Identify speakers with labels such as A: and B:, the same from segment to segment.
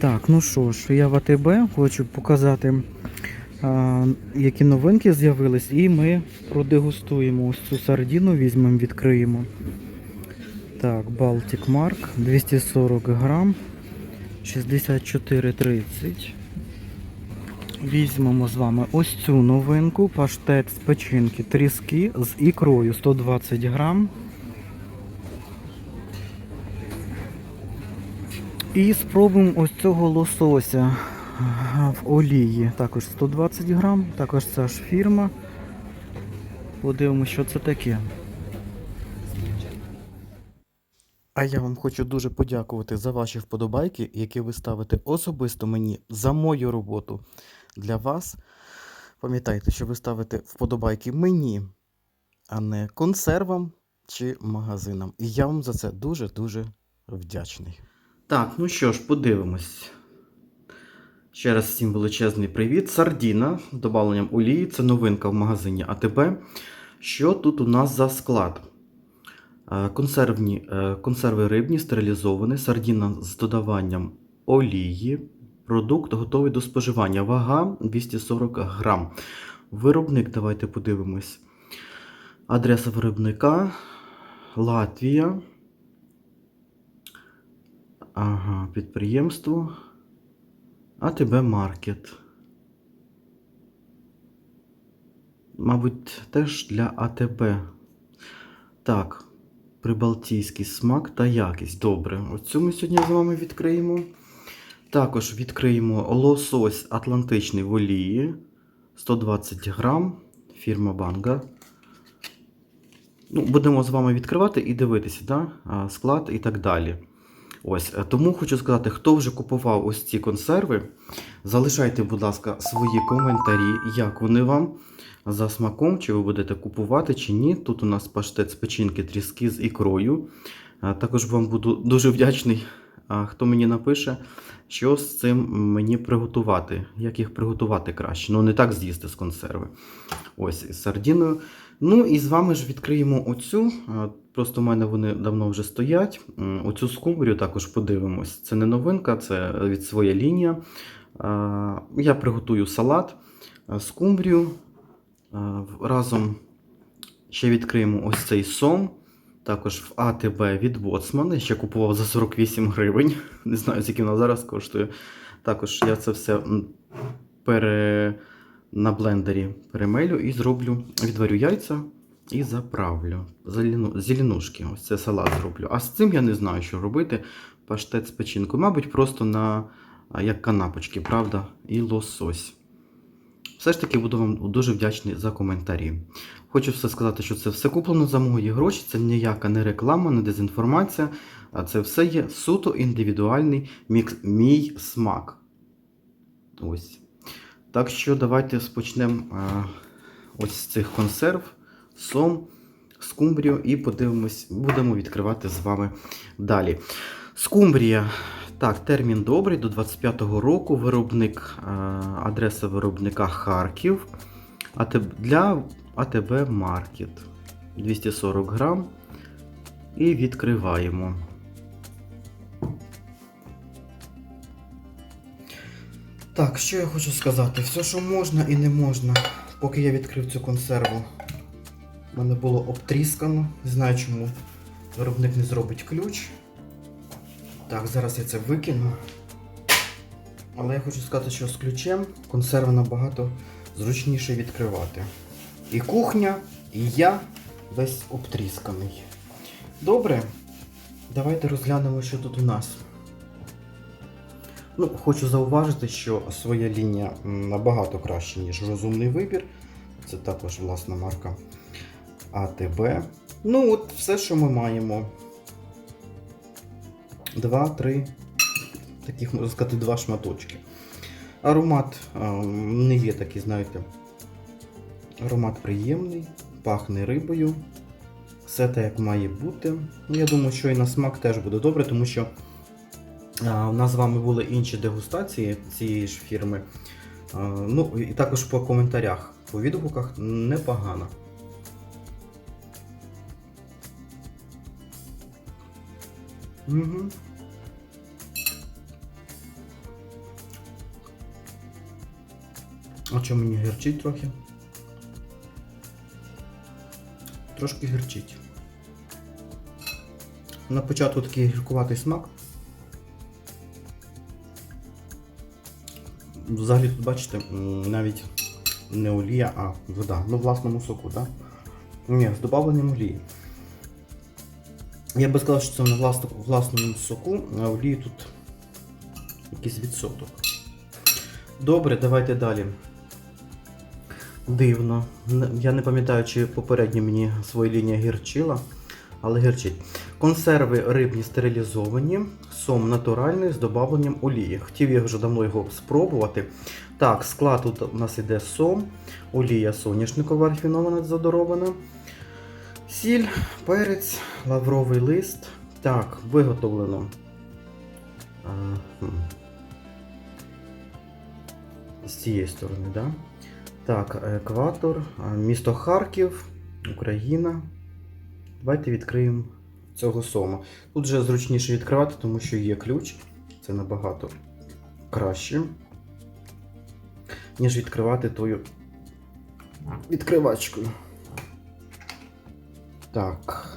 A: Так, ну що ж, я в АТБ хочу показати, а, які новинки з'явились, і ми продегустуємо ось цю сардіну, візьмемо, відкриємо. Так, Baltic Mark 240 грам, 64,30. Візьмемо з вами ось цю новинку, паштет з печінки, тріски з ікрою 120 грам. І спробуємо ось цього лосося в олії. Також 120 грам, також ця ж фірма. Подивимося, що це таке. А я вам хочу дуже подякувати за ваші вподобайки, які ви ставите особисто мені за мою роботу. Для вас. Пам'ятайте, що ви ставите вподобайки мені, а не консервам чи магазинам. І я вам за це дуже-дуже вдячний. Так, ну що ж, подивимось. Ще раз всім величезний привіт. Сардіна з додавленням олії. Це новинка в магазині АТБ. Що тут у нас за склад? Е, Консервні, е, консерви рибні стерилізовані, сардіна з додаванням олії. Продукт готовий до споживання. Вага 240 грам. Виробник, давайте подивимось. Адреса виробника Латвія. Ага, підприємство. АТБ Маркет. Мабуть, теж для АТБ. Так, прибалтійський смак та якість. Добре. Оцю ми сьогодні з вами відкриємо. Також відкриємо лосось Атлантичний в олії. 120 грам. Фірма Банга. Ну, будемо з вами відкривати і дивитися, да? склад і так далі. Ось, е, тому хочу сказати, хто вже купував ось ці консерви, залишайте, будь ласка, свої коментарі, як вони вам за смаком, чи ви будете купувати, чи ні. Тут у нас паштет з печінки тріски з ікрою. Також вам буду дуже вдячний, хто мені напише, що з цим мені приготувати, як їх приготувати краще. Ну, не так з'їсти з консерви. Ось із сардіною. Ну і з вами ж відкриємо оцю. Просто в мене вони давно вже стоять. Оцю скумбрію також подивимось. Це не новинка, це від своя лінія. Я приготую салат, а, скумбрію. Разом ще відкриємо ось цей сом. Також в АТБ від Боцмана. Ще купував за 48 гривень. Не знаю, скільки вона зараз коштує. Також я це все пере... на блендері перемелю і зроблю, відварю яйця і заправлю. Зелену... Зеленушки. Ось це салат зроблю. А з цим я не знаю, що робити. Паштет з печінкою. Мабуть, просто на як канапочки, правда? І лосось. Все ж таки буду вам дуже вдячний за коментарі. Хочу все сказати, що це все куплено за мої гроші, це ніяка не реклама, не дезінформація, а це все є суто індивідуальний мікс, мій смак. Ось. Так що давайте спочнемо ось з цих консерв, сом, скумбрію і подивимось, будемо відкривати з вами далі. Скумбрія. Так, термін добрий до 25-го року. Виробник, адреса виробника Харків. Для АТБ Маркет. 240 грам. І відкриваємо. Так, що я хочу сказати? Все, що можна і не можна. Поки я відкрив цю консерву, в мене було обтріскано. Не знаю чому виробник не зробить ключ. Так, зараз я це викину. Але я хочу сказати, що з ключем консерви набагато зручніше відкривати. І кухня, і я весь обтрісканий. Добре, давайте розглянемо, що тут у нас. Ну, хочу зауважити, що своя лінія набагато краще, ніж розумний вибір. Це також власна марка АТБ. Ну, от все, що ми маємо. Два, три, таких, можна сказати, два шматочки. Аромат не є такий, знаєте, аромат приємний, пахне рибою. Все те, як має бути. Я думаю, що і на смак теж буде добре, тому що у нас з вами були інші дегустації цієї ж фірми. Ну, і також по коментарях, по відгуках непогано. Угу. А що мені гірчить трохи? Трошки гірчить. На початку такий гіркуватий смак. Взагалі тут, бачите, навіть не олія, а вода. Ну, власному соку, так? Да? Ні, з добавленням олії. Я би сказав, що це на власному, соку, а олії тут якийсь відсоток. Добре, давайте далі. Дивно. Я не пам'ятаю, чи попередньо мені своя лінія гірчила, але гірчить. Консерви рибні стерилізовані, сом натуральний з додавленням олії. Хотів я вже давно його спробувати. Так, склад тут у нас іде сом, олія соняшникова рафінована задорована, сіль, перець, лавровий лист. Так, виготовлено. А. З цієї сторони, так? Да? Так, екватор, місто Харків, Україна. Давайте відкриємо цього сома. Тут вже зручніше відкривати, тому що є ключ. Це набагато краще, ніж відкривати тою відкривачкою. Так.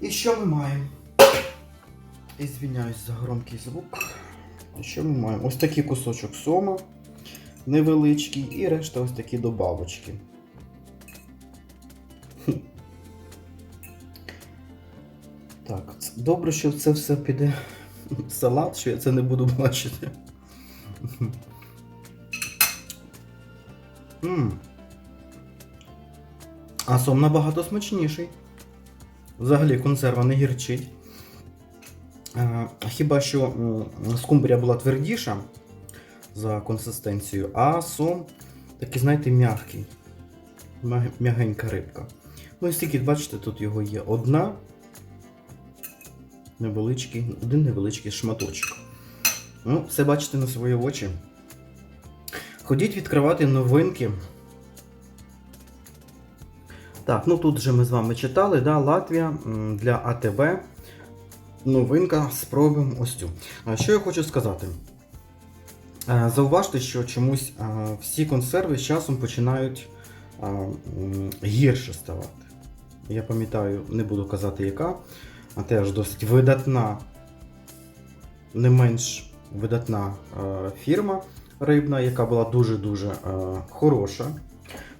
A: І що ми маємо? І звіняюсь за громкий звук. Що ми маємо? Ось такий кусочок сома невеличкий, і решта ось такі добавочки. Так, добре, що це все піде салат, що я це не буду бачити. М. А сом набагато смачніший. Взагалі консерва не гірчить. Е, Хіба що скумбрія була твердіша за консистенцією, а сом такий, знаєте, м'який. Мя- М'ягенька рибка. Ну і стільки, бачите, тут його є одна. Невеличкий, один невеличкий шматочок. Ну, все бачите на свої очі. Ходіть відкривати новинки. Так, ну тут же ми з вами читали, да, Латвія для АТБ. Новинка, спробуємо ось цю. Що я хочу сказати? Е, Зауважте, що чомусь е, всі консерви з часом починають е, гірше ставати. Я пам'ятаю, не буду казати яка, а теж досить видатна, не менш видатна е, фірма рибна, яка була дуже-дуже е, хороша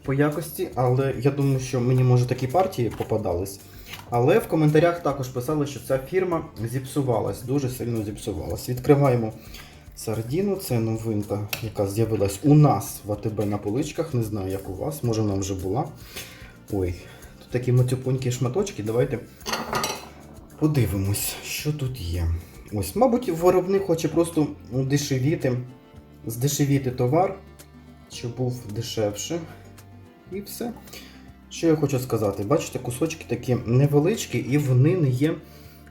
A: по якості, але я думаю, що мені може такі партії попадались. Але в коментарях також писали, що ця фірма зіпсувалась, дуже сильно зіпсувалась. Відкриваємо сардіну, це новинка, яка з'явилась у нас в АТБ на поличках. Не знаю, як у вас, може вона вже була. Ой, тут такі матюпонькі шматочки. Давайте подивимось, що тут є. Ось, мабуть, виробник хоче просто дешевіти, здешевіти товар, щоб був дешевше. І все. Що я хочу сказати? Бачите, кусочки такі невеличкі і вони не є е,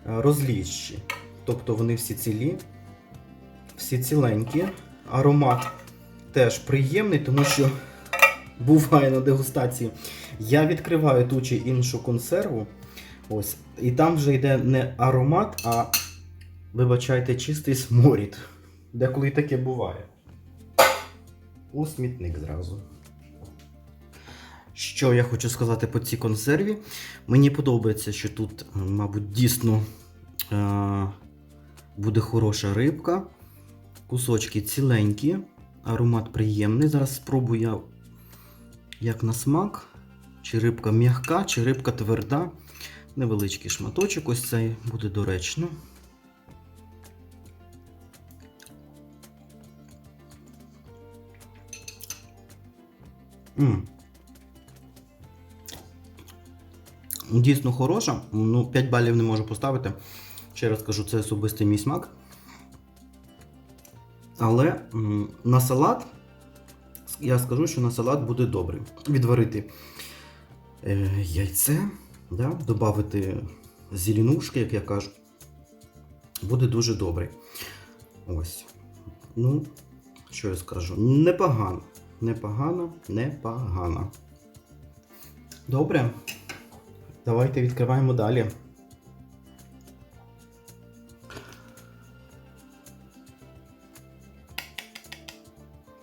A: розлізші. Тобто вони всі цілі, всі ціленькі. Аромат теж приємний, тому що буває на дегустації. Я відкриваю ту чи іншу консерву. Ось, і там вже йде не аромат, а, вибачайте, чистий сморід. Деколи таке буває. У смітник зразу. Що я хочу сказати по цій консерві? Мені подобається, що тут, мабуть, дійсно е- буде хороша рибка. Кусочки ціленькі, аромат приємний. Зараз спробую я, як на смак. Чи рибка м'яка, чи рибка тверда. Невеличкий шматочок, ось цей буде доречно. М. Дійсно хороша. Ну, 5 балів не можу поставити. Ще раз кажу, це особистий мій смак. Але на салат, я скажу, що на салат буде добре. Відварити е, яйце, да, додати зеленушки, як я кажу. Буде дуже добре. Ось. Ну, що я скажу? Непогано. Непогано, непогано. Добре. давайте відкриваємо далі.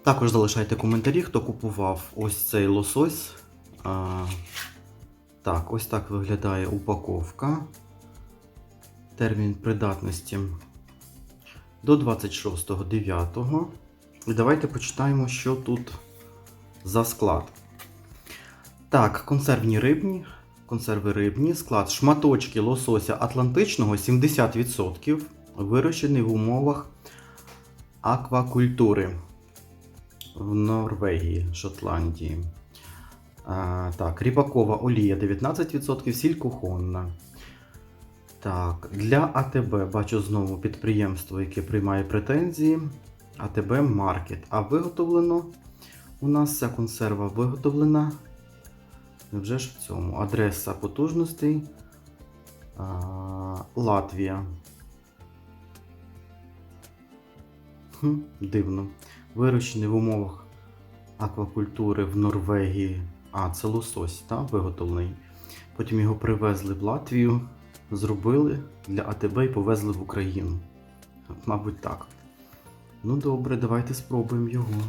A: Також залишайте коментарі, хто купував ось цей лосось. Так, ось так виглядає упаковка. Термін придатності до 26.09. І давайте почитаємо, що тут за склад. Так, консервні рибні, консерви рибні, склад шматочки лосося атлантичного 70%, вирощений в умовах аквакультури в Норвегії, Шотландії. Так, ріпакова олія 19%, сіль кухонна. Так, для АТБ бачу знову підприємство, яке приймає претензії. АТБ Маркет. А виготовлено у нас ця консерва виготовлена. Невже ж в цьому? Адреса потужностей. А, Латвія. Хм, дивно. Вирощений в умовах аквакультури в Норвегії. А, це лосось, так, виготовлений. Потім його привезли в Латвію, зробили для АТБ і повезли в Україну. Мабуть, так. Ну добре, давайте спробуємо його.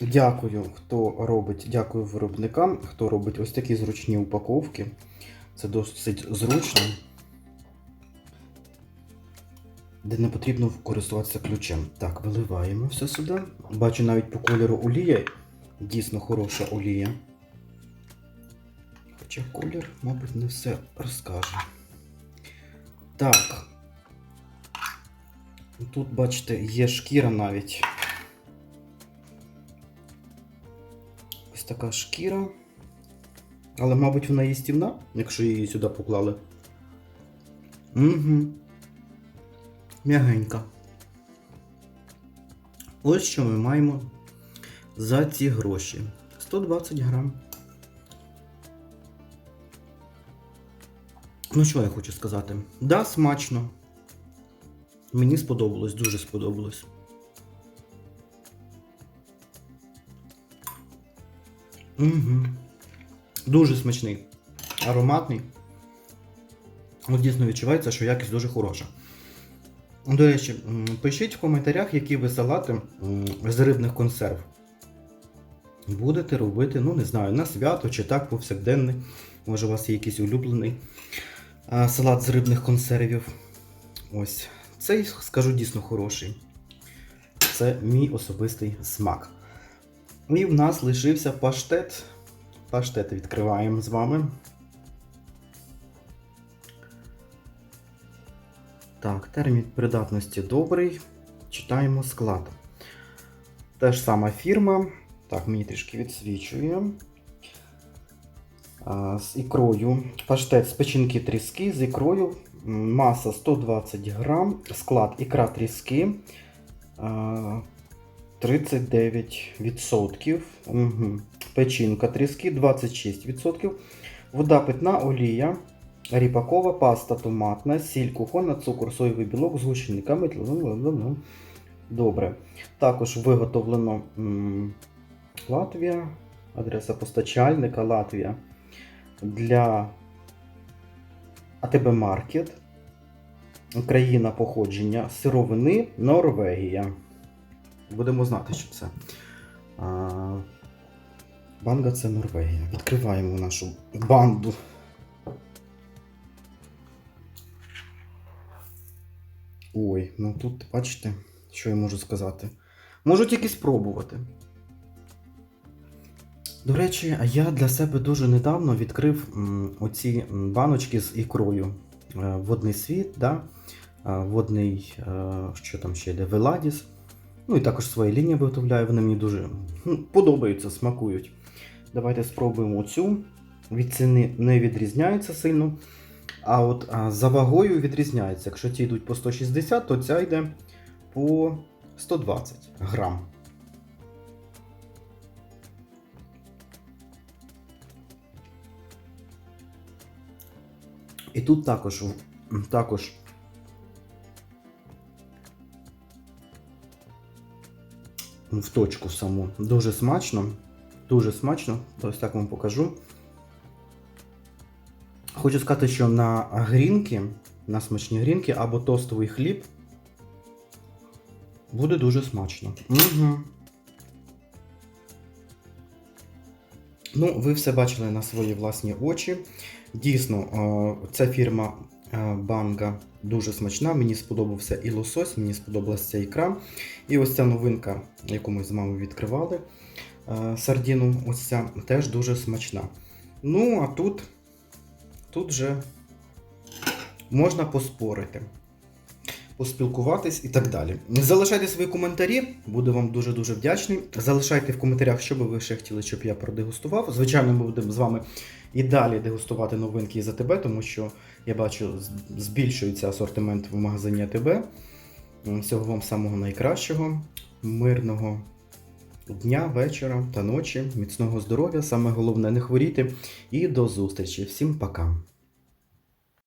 A: Дякую, хто робить, дякую виробникам, хто робить ось такі зручні упаковки. Це досить зручно, де не потрібно користуватися ключем. Так, виливаємо все сюди. Бачу навіть по кольору олія. Дійсно хороша олія. Хоча колір, мабуть, не все розкаже. Так. Тут, бачите, є шкіра навіть. Ось така шкіра. Але, мабуть, вона їстівна, якщо її сюди поклали. Угу. М'ягенька. Ось що ми маємо за ці гроші. 120 грам. Ну, що я хочу сказати? Да, смачно. Мені сподобалось, дуже сподобалось. Угу. Дуже смачний, ароматний. От дійсно відчувається, що якість дуже хороша. До речі, пишіть в коментарях, які ви салати з рибних консерв. Будете робити, ну не знаю, на свято чи так повсякденний. Може, у вас є якийсь улюблений салат з рибних консервів. Ось. Цей, скажу, дійсно хороший. Це мій особистий смак. І в нас лишився паштет. Паштет відкриваємо з вами. Так, термін придатності добрий. Читаємо склад. Та ж сама фірма. Так, мені трішки відсвічує. З ікрою. Паштет з печінки тріски з ікрою. Маса 120 грам. Склад ікра тріски. 39%. Угу. Печінка тріски 26%. Вода питна, олія, ріпакова, паста томатна, сіль кухонна, цукор, соєвий білок, згущений митло. Добре. Також виготовлено Латвія, адреса постачальника Латвія для АТБ Маркет. Країна походження сировини Норвегія. Будемо знати, що це. А, банга це Норвегія. Відкриваємо нашу банду. Ой, ну тут бачите, що я можу сказати. Можу тільки спробувати. До речі, я для себе дуже недавно відкрив оці баночки з ікрою. Е, Водний світ, да? е, водний, е, що там ще йде, Веладіс. Ну і також свої лінії виготовляю, вони мені дуже ну, подобаються, смакують. Давайте спробуємо цю. Від ціни не відрізняється сильно. А от за вагою відрізняється. Якщо ці йдуть по 160, то ця йде по 120 грам. І тут також, також в точку саму. Дуже смачно. Дуже смачно. Ось так вам покажу. Хочу сказати, що на грінки, на смачні грінки або тостовий хліб буде дуже смачно. Угу. Ну, ви все бачили на свої власні очі. Дійсно, е, ця фірма Банга дуже смачна. Мені сподобався і лосось, мені сподобалася ікра. І ось ця новинка, яку ми з мамою відкривали, е, сардіну, ось ця теж дуже смачна. Ну, а тут, тут вже можна поспорити, поспілкуватись і так далі. Залишайте свої коментарі, буду вам дуже-дуже вдячний. Залишайте в коментарях, що би ви ще хотіли, щоб я продегустував. Звичайно, ми будемо з вами і далі дегустувати новинки із АТБ, тому що я бачу, збільшується асортимент в магазині АТБ. Всього вам самого найкращого, мирного дня, вечора та ночі, міцного здоров'я, саме головне не хворіти. І до зустрічі. Всім пока!